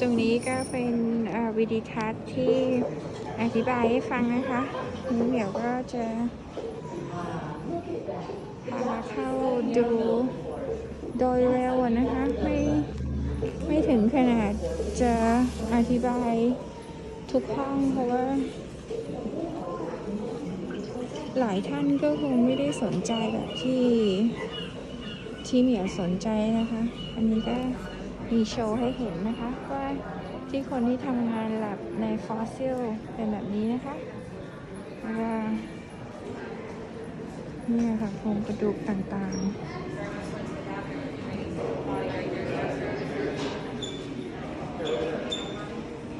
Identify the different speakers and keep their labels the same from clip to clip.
Speaker 1: ตรงนี้ก็เป็นวิดีทัศน์ที่อธิบายให้ฟังนะคะนี่เดี๋ยวก็จะพาเข้าดูโดยเร็วนะคะ ไม่ไม่ถึงขนาดจะอธิบายทุกห้องเพราะว่าหลายท่านก็คงไม่ได้สนใจแบบที่ ที่เหมียวสนใจนะคะ อันนี้ก็มีโชว์ให้เห็นนะคะ ว่าที่คนที่ทำงานแลบในฟอสซิลเป็นแบบนี้นะคะแล้วก็นี่ค่ะโครงกระดูกต่างๆ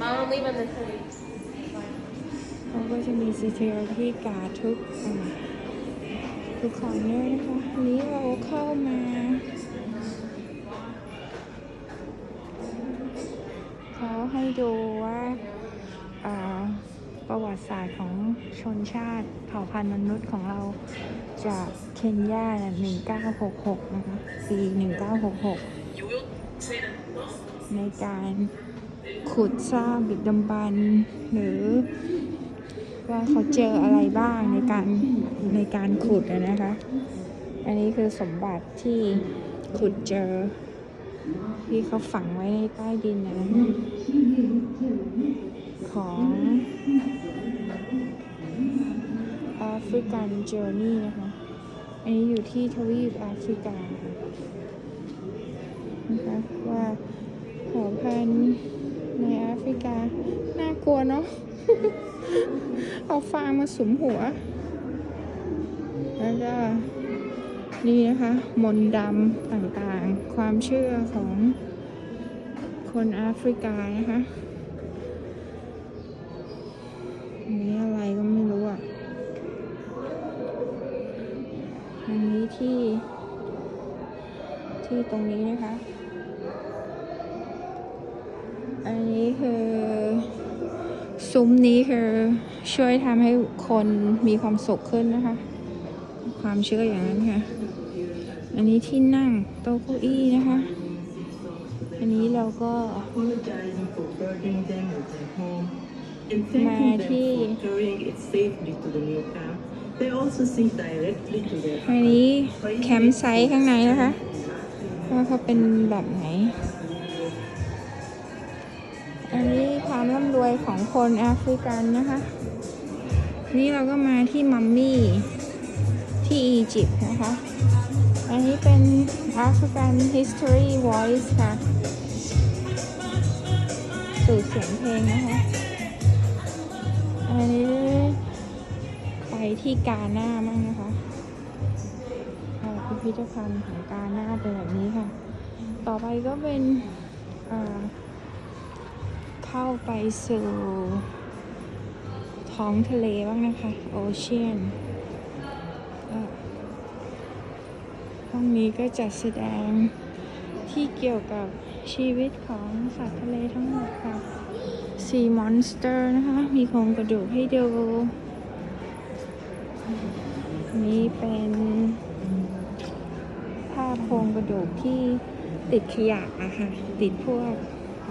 Speaker 2: Mom, leave on the city.
Speaker 1: เขาก็จะมี security guard ทุกอ่าทุก คอนเนอร์นะคะนี้เราเข้ามาเขาให้ดูว่าประวัติศาสตร์ของชนชาติเผ่าพันธุ์มนุษย์ของเราจากเคนยาเนี่ย1966 นะคะปี1966 ในการขุดซากดึกดำบรรหรือ ว่าเขาเจออะไรบ้างในการในการขุดนะคะ อันนี้คือสมบัติที่ขุดเจอ ที่เขาฝังไว้ในใต้ดินนะนะคะของ African Journey นะคะ อันนี้อยู่ที่ทวีปแอฟริกานะคะว่าเผ่าพันธุ์ในแอฟริกา น่ากลัวเนาะ เอาฟางมาสุมหัว แล้วก็นี่นะคะ มนดำต่างๆ ความเชื่อของคนแอฟริกานะคะอันนี้อะไรก็ไม่รู้อะ อันนี้ที่ ที่ตรงนี้นะคะ อันนี้คือ ซุ้มนี้คือช่วยทำให้คนมีความสุขขึ้นนะคะ ความเชื่ออย่างนั้นค่ะ อันนี้ที่นั่งโต๊ะเก้าอี้นะคะ อันนี้เราก็
Speaker 3: มาที่
Speaker 1: อันนี้แคมป์ไซต์ข้างในนะคะ ว่าเขาเป็นแบบไหน อันนี้ความร่ำรวยของคนแอฟริกันนะคะ นี่เราก็มาที่มัมมี่ที่อียิปต์นะคะ อันนี้เป็น African History Voice ค่ะสื่อเสียงเพลงนะคะ อันนี้ไปที่กาหน้ามั่งนะคะอ่าพิพิธภัณฑ์ของกาหน้าเป็นแบบนี้ค่ะ ต่อไปก็เป็นอ่า เข้าไปสู่ท้องทะเลบ้างนะคะ โอเชียนห้องนี้ก็จัดแสดงที่เกี่ยวกับชีวิตของสัตว์ทะเลทั้งหมดค่ะซีมอนสเตอร์นะคะ มีโครงกระดูกให้ดู นี่เป็นภาพโครงกระดูกที่ติดขยะอะค่ะ ติดพวกอ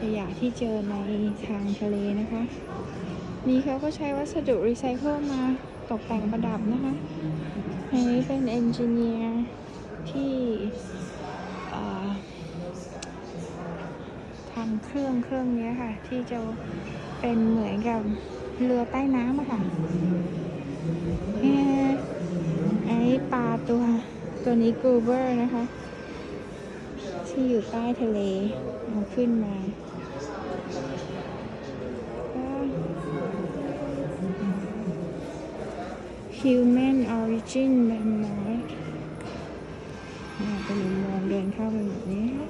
Speaker 1: ขยะที่เจอในทางทะเลนะคะ นี่เขาก็ใช้วัสดุรีไซเคิลมาตกแต่งประดับนะคะ อันนี้เป็นเอนจิเนียร์ที่ทำเครื่องเครื่องนี้ค่ะ ที่จะเป็นเหมือนกับเรือใต้น้ำอะค่ะอ่อไอ้ปลาตัวตัวนี้กูเบอร์นะคะ ที่อยู่ใต้ทะเลเอาขึ้นมา Human Origin Memoir อ่าเป็นอุมงเดินเข้าไปแบบนี้ค่ะ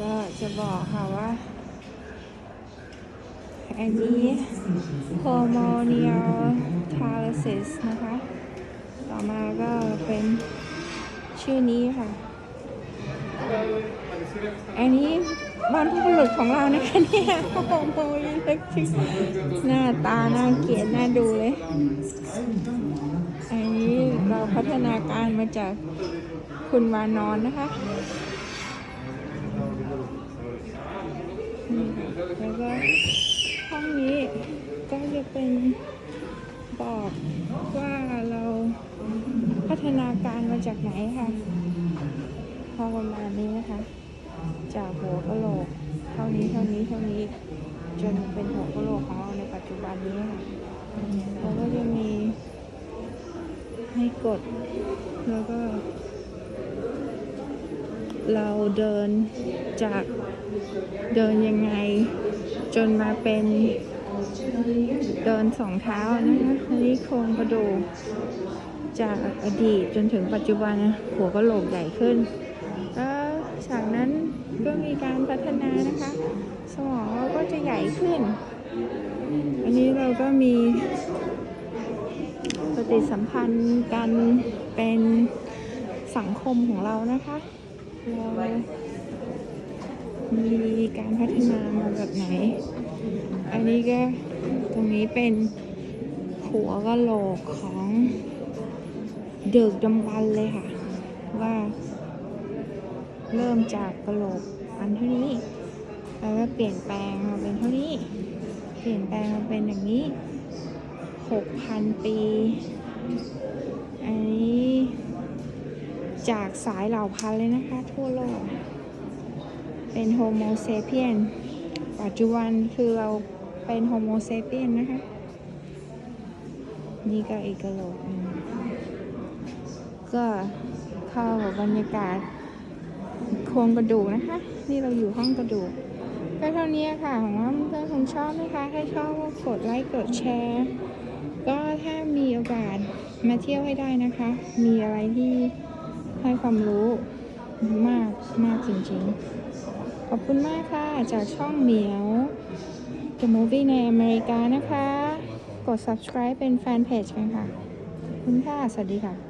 Speaker 1: ก็จะบอกค่ะว่า อันนี้ Hormonal paralysis นะคะ ต่อมาก็เป็นชื่อนี้ค่ะ อันนี้บรรพบุรุษของเรานะคะเนี่ยโอ้โหเล็กจริงหน้าตาน่าเกลียดน่าดูเลยอันนี้เราพัฒนาการมาจากคุณวานอนนะคะแล้วก็ห้องนี้ก็จะเป็นบอกว่าเราพัฒนาการมาจากไหนค่ะพอประมาณนี้นะคะ จากหัวกะโหลก เท่านี้เท่านี้เท่านี้จนเป็นหัวกะโหลกของเราในปัจจุบันนี้ค่ะแล้วก็จะมีให้กด แล้วก็ เราเดินจากเดินยังไง จนมาเป็นเดินสองเท้านะคะอันนี้โครงกระดูกจากอดีตจนถึงปัจจุบันหัวกะโหลกใหญ่ขึ้น แล้วจากนั้นก็ มีการพัฒนานะคะ สมองเราก็จะใหญ่ขึ้น อันนี้เราก็มีปฏิสัมพันธ์กันเป็นสังคมของเรานะคะเรามีการพัฒนามาแบบไหน อันนี้ก็ตรงนี้เป็นหัวกะโหลกของเดึกดำบรรพ์เลยค่ะ ว่าเริ่มจากกะโหลกันเท่านี้ แล้วก็เปลี่ยนแปลงมาเป็นเท่านี้ เปลี่ยนแปลงมาเป็นอย่างนี้หกพันปี อันนี้จากสายเหล่าพันธุ์เลยนะคะ ทั่วโลก เป็นโฮโมเซเปียน ปัจจุบันคือเราเป็นโฮโมเซเปียนนะคะ นี่ก็อีกกะโหลกก็เข้ากับบรรยากาศ โครงกระดูกนะคะ นี่เราอยู่ห้องกระดูกก็เท่านี้ค่ะของว่าเพื่อนๆคงชอบนะคะถ้าชอบก็กดไลค์กดแชร์ ก็ถ้ามีโอกาสมาเที่ยวให้ได้นะคะ มีอะไรที่ให้ความรู้มากมากจริงๆ ขอบคุณมากค่ะ จากช่องเหมียว The Movie ในอเมริกานะคะ กด subscribe เป็นแฟนเพจกันค่ะ คุณค่ะ สวัสดีค่ะ